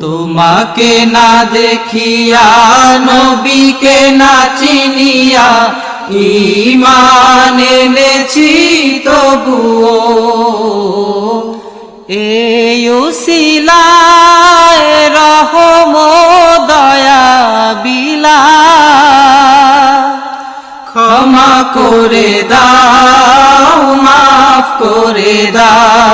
তোমাকে না দেখিয়া, নবীকে না চিনিয়া ইমান এনেছি তবুও। এই উসিলায় রহম দয়া বিলা। ক্ষমা করে দাও, মাফ করে দাও।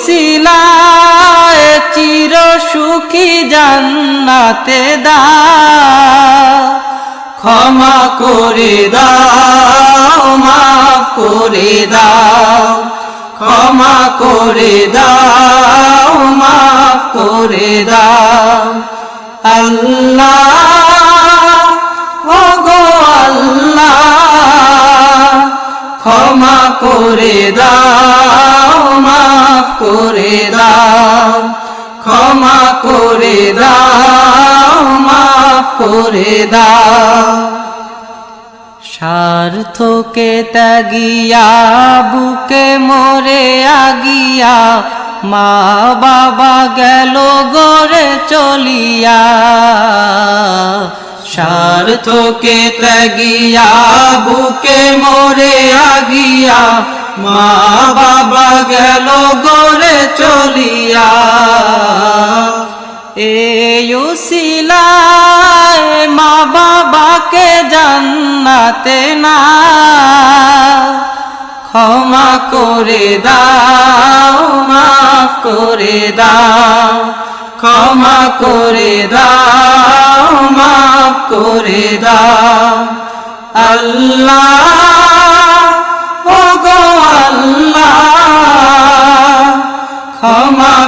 উসিলায় চির সুখী জান্নাতে দা ক্ষমা করে দাও, মাফ করে দাও। ক্ষমা করে দাও, মাফ করে দাও। আল্লাহ ও গো আল্লাহ, ক্ষমা করে মাফ করে দাও, ক্ষমা করে দাও, মাফ করে দাও। স্বার্থকে ত্যাগিয়া, বুকে মরে আগিয়া, মা বাবা গেল গড়ে চলিয়া। স্বার্থকে ত্যাগিয়া, বুকে মরে আগিয়া, মা বাবা গেল গড়ে চলিয়া। এসিলায় মা বাবাকে জান্নাতে না। ক্ষমা করে দাও, মাফ করে দাও। ক্ষমা করে দাও, মাফ করে দাও। আল্লাহ ও গো আল্লাহ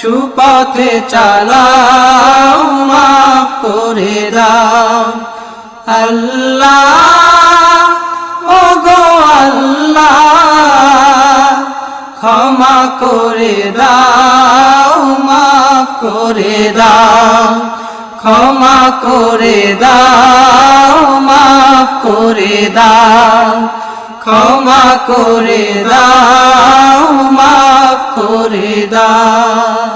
সুপথে চালাও, মাফ করে দাও। আল্লাহ ও গো আল্লাহ, ক্ষমা করে দাও, মাফ করে দাও। ক্ষমা করে দাও, মাফ করে দাও। ক্ষমা করে দাও, মাফ করে দাও।